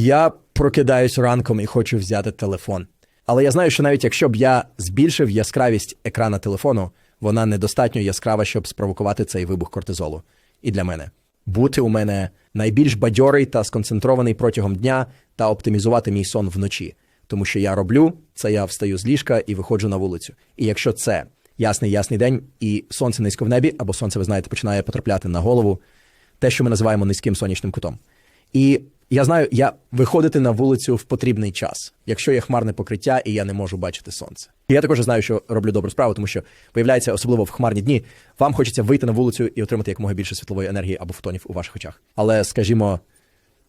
Я прокидаюсь ранком і хочу взяти телефон. Але я знаю, що навіть якщо б я збільшив яскравість екрана телефону, вона недостатньо яскрава, щоб спровокувати цей вибух кортизолу. І для мене бути у мене найбільш бадьорий та сконцентрований протягом дня та оптимізувати мій сон вночі. Тому що я роблю це, я встаю з ліжка і виходжу на вулицю. І якщо це ясний ясний день, і сонце низько в небі, або сонце, ви знаєте, починає потрапляти на голову, те, що ми називаємо низьким сонячним кутом. І я знаю, я виходити на вулицю в потрібний час, якщо є хмарне покриття і я не можу бачити сонце. І я також знаю, що роблю добру справу, тому що виявляється, особливо в хмарні дні, вам хочеться вийти на вулицю і отримати якомога більше світлової енергії або фотонів у ваших очах. Але скажімо,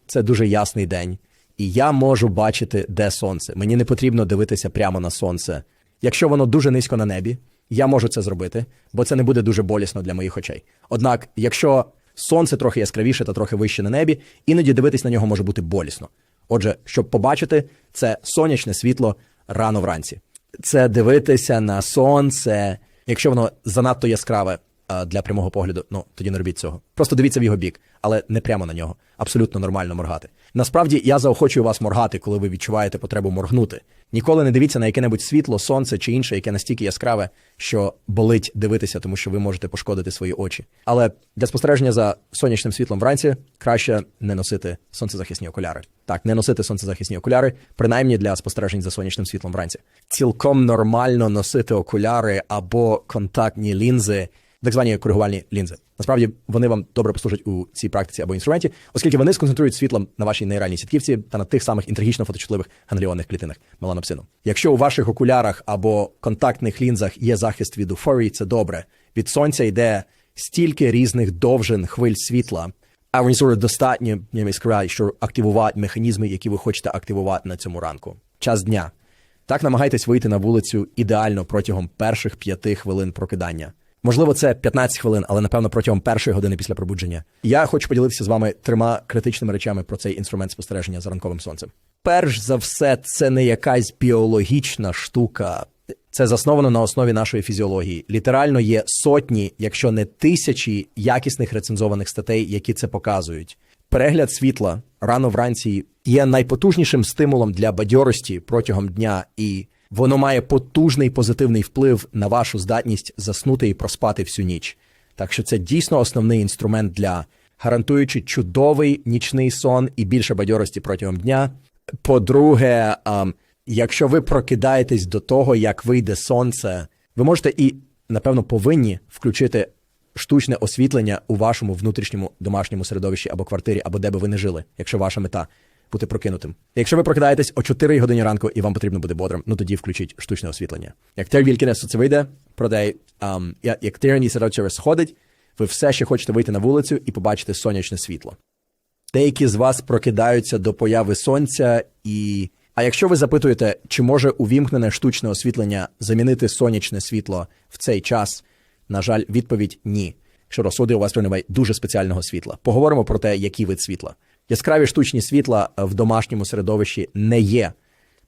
це дуже ясний день, і я можу бачити, де сонце. Мені не потрібно дивитися прямо на сонце. Якщо воно дуже низько на небі, я можу це зробити, бо це не буде дуже болісно для моїх очей. Однак, якщо сонце трохи яскравіше та трохи вище на небі, іноді дивитись на нього може бути болісно. Отже, щоб побачити, це сонячне світло рано вранці. Це дивитися на сонце, якщо воно занадто яскраве для прямого погляду, ну тоді не робіть цього. Просто дивіться в його бік, але не прямо на нього. Абсолютно нормально моргати. Насправді я заохочую вас моргати, коли ви відчуваєте потребу моргнути. Ніколи не дивіться на яке-небудь світло, сонце чи інше, яке настільки яскраве, що болить дивитися, тому що ви можете пошкодити свої очі. Але для спостереження за сонячним світлом вранці краще не носити сонцезахисні окуляри. Так, не носити сонцезахисні окуляри, принаймні для спостережень за сонячним світлом вранці. Цілком нормально носити окуляри або контактні лінзи, так звані коригувальні лінзи. Насправді вони вам добре послужать у цій практиці або інструменті, оскільки вони сконцентрують світлом на вашій нейральній сітківці та на тих самих інтергічно фоточутливих гангліонних клітинах меланопсину. Якщо у ваших окулярах або контактних лінзах є захист від уфорії, це добре. Від сонця йде стільки різних довжин хвиль світла. А вони достатньо яскраві, щоб активувати механізми, які ви хочете активувати на цьому ранку. Час дня. Так намагайтесь вийти на вулицю ідеально протягом перших п'яти хвилин прокидання. Можливо, це 15 хвилин, але напевно протягом першої години після пробудження. Я хочу поділитися з вами трьома критичними речами про цей інструмент спостереження за ранковим сонцем. Перш за все, це не якась біологічна штука. Це засновано на основі нашої фізіології. Літерально є сотні, якщо не тисячі якісних рецензованих статей, які це показують. Перегляд світла рано вранці є найпотужнішим стимулом для бадьорості протягом дня, і воно має потужний позитивний вплив на вашу здатність заснути і проспати всю ніч. Так що це дійсно основний інструмент для гарантуючи чудовий нічний сон і більше бадьорості протягом дня. По-друге, якщо ви прокидаєтесь до того, як вийде сонце, ви можете і, напевно, повинні включити штучне освітлення у вашому внутрішньому домашньому середовищі або квартирі, або де би ви не жили, якщо ваша мета бути прокинутим. Якщо ви прокидаєтесь о 4 годині ранку і вам потрібно бути бодрим, ну тоді включіть штучне освітлення. Як тільки не це вийде, проте ам, як тирні середовище сходить, ви все ще хочете вийти на вулицю і побачити сонячне світло. Деякі з вас прокидаються до появи сонця, і. А якщо ви запитуєте, чи може увімкнене штучне освітлення замінити сонячне світло в цей час, на жаль, відповідь ні. Що розсуди у вас немає дуже спеціального світла. Поговоримо про те, який вид світла. Яскраві штучні світла в домашньому середовищі не є.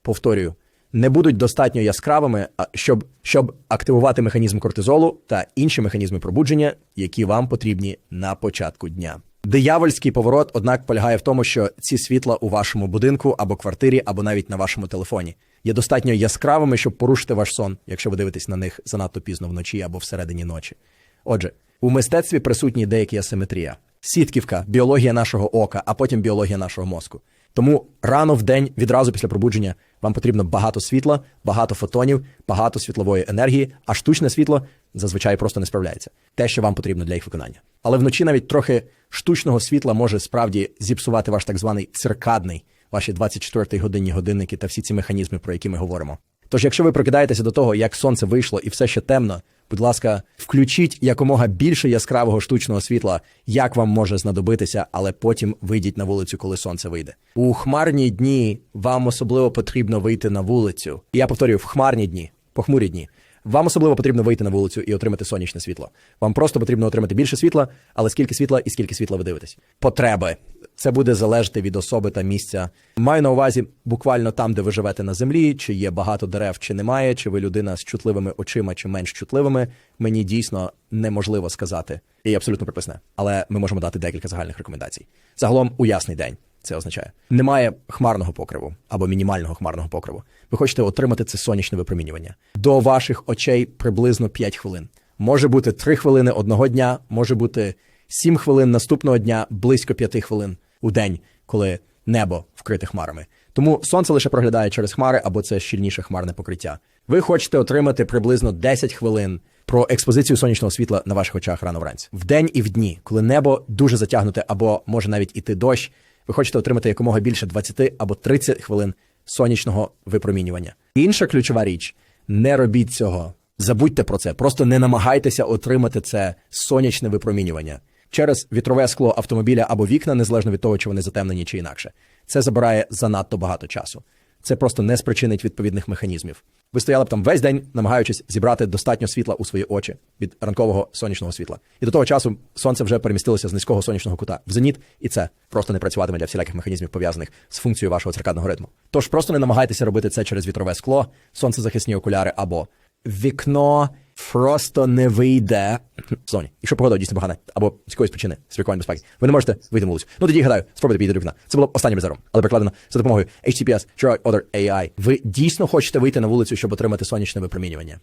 Повторюю, не будуть достатньо яскравими, щоб, щоб активувати механізм кортизолу та інші механізми пробудження, які вам потрібні на початку дня. Диявольський поворот, однак, полягає в тому, що ці світла у вашому будинку або квартирі, або навіть на вашому телефоні є достатньо яскравими, щоб порушити ваш сон, якщо ви дивитесь на них занадто пізно вночі або всередині ночі. Отже, у мистецтві присутні деякі асиметрія. Сітківка, біологія нашого ока, а потім біологія нашого мозку. Тому рано в день, відразу після пробудження, вам потрібно багато світла, багато фотонів, багато світлової енергії, а штучне світло зазвичай просто не справляється. Те, що вам потрібно для їх виконання. Але вночі навіть трохи штучного світла може справді зіпсувати ваш так званий циркадний, ваші 24 годинні годинники та всі ці механізми, про які ми говоримо. Тож, якщо ви прокидаєтеся до того, як сонце вийшло і все ще темно, будь ласка, включіть якомога більше яскравого штучного світла, як вам може знадобитися, але потім вийдіть на вулицю, коли сонце вийде. У хмарні дні вам особливо потрібно вийти на вулицю. І я повторюю, в хмарні дні, похмурі дні. Вам особливо потрібно вийти на вулицю і отримати сонячне світло. Вам просто потрібно отримати більше світла, але скільки світла і скільки світла ви дивитесь. Потреби. Це буде залежати від особи та місця. Маю на увазі буквально там, де ви живете на землі, чи є багато дерев, чи немає, чи ви людина з чутливими очима, чи менш чутливими. Мені дійсно неможливо сказати. І абсолютно приписне. Але ми можемо дати декілька загальних рекомендацій. Загалом у ясний день. Це означає? Немає хмарного покриву або мінімального хмарного покриву. Ви хочете отримати це сонячне випромінювання. До ваших очей приблизно 5 хвилин. Може бути 3 хвилини одного дня, може бути 7 хвилин наступного дня, близько 5 хвилин у день, коли небо вкрите хмарами. Тому сонце лише проглядає через хмари або це щільніше хмарне покриття. Ви хочете отримати приблизно 10 хвилин про експозицію сонячного світла на ваших очах рано вранці. Вдень і в дні, коли небо дуже затягнуте або може навіть іти дощ, ви хочете отримати якомога більше 20 або 30 хвилин сонячного випромінювання. Інша ключова річ: не робіть цього. Забудьте про це. Просто не намагайтеся отримати це сонячне випромінювання через вітрове скло автомобіля або вікна, незалежно від того, чи вони затемнені чи інакше. Це забирає занадто багато часу. Це просто не спричинить відповідних механізмів. Ви стояли б там весь день, намагаючись зібрати достатньо світла у свої очі від ранкового сонячного світла. І до того часу сонце вже перемістилося з низького сонячного кута в зеніт, і це просто не працюватиме для всіляких механізмів, пов'язаних з функцією вашого циркадного ритму. Тож просто не намагайтеся робити це через вітрове скло, сонцезахисні окуляри або вікно просто не вийде зоні. Якщо погода дійсно погана, або з якоїсь причини з безпеки, ви не можете вийти на вулицю. Ну тоді гадаю, спробуйте підійти до вікна. Це було останнім резервом, але перекладено за допомогою HTTPS, Other AI. Ви дійсно хочете вийти на вулицю, щоб отримати сонячне випромінювання.